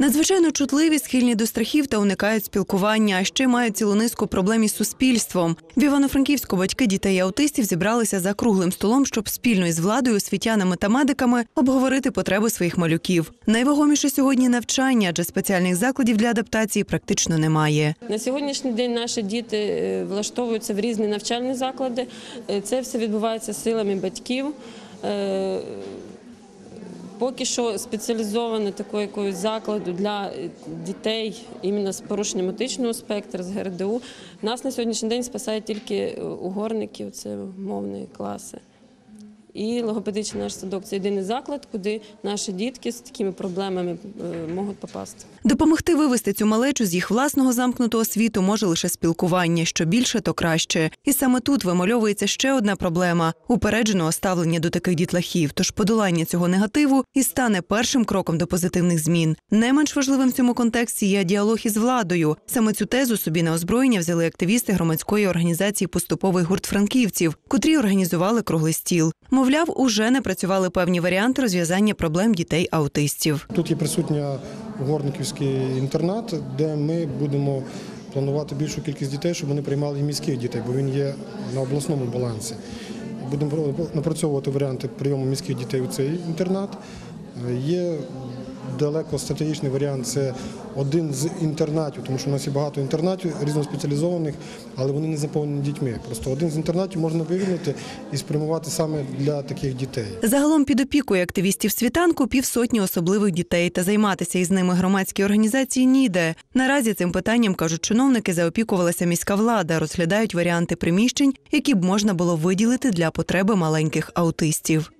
Надзвичайно чутливі, схильні до страхів та уникають спілкування, а ще мають цілу низку проблем із суспільством. В Івано-Франківську батьки дітей аутистів зібралися за круглим столом, щоб спільно із владою, освітянами та медиками обговорити потреби своїх малюків. Найвагоміше сьогодні навчання, адже спеціальних закладів для адаптації практично немає. На сьогоднішній день наші діти е, влаштовуються в різні навчальні заклади. Е, Це все відбувається силами батьків. Поки що спеціалізовано такого якогось закладу для е, дітей іменно з порушенням етичного спектру, з ГРДУ. Нас на сьогоднішній день спасають тільки е, угорників, це мовні класи. І логопедичний наш садок це єдиний заклад, куди наші дітки з такими проблемами е, можуть попасти. Допомогти вивести цю малечу з їх власного замкнутого світу може лише спілкування. Що більше, то краще. І саме тут вимальовується ще одна проблема упередженого ставлення до таких дітлахів. Тож подолання цього негативу і стане першим кроком до позитивних змін. Не менш важливим в цьому контексті є діалог із владою. Саме цю тезу собі на озброєння взяли активісти громадської організації Поступовий гурт франківців, котрі організували круглий стіл. Мовляв, уже не працювали певні варіанти розв'язання проблем дітей-аутистів. Тут є присутня Горниківський інтернат, де ми будемо планувати більшу кількість дітей, щоб вони приймали і міських дітей, бо він є на обласному балансі. Будемо напрацьовувати варіанти прийому міських дітей у цей інтернат. Є далеко стратегічний варіант це один з інтернатів, тому що у нас є багато інтернатів різноспеціалізованих, але вони не заповнені дітьми. Просто один з інтернатів можна вивільнити і спрямувати саме для таких дітей. Загалом під опікою активістів світанку півсотні особливих дітей та займатися із ними громадські організації ніде. Наразі цим питанням кажуть чиновники, заопікувалася міська влада, розглядають варіанти приміщень, які б можна було виділити для потреби маленьких аутистів.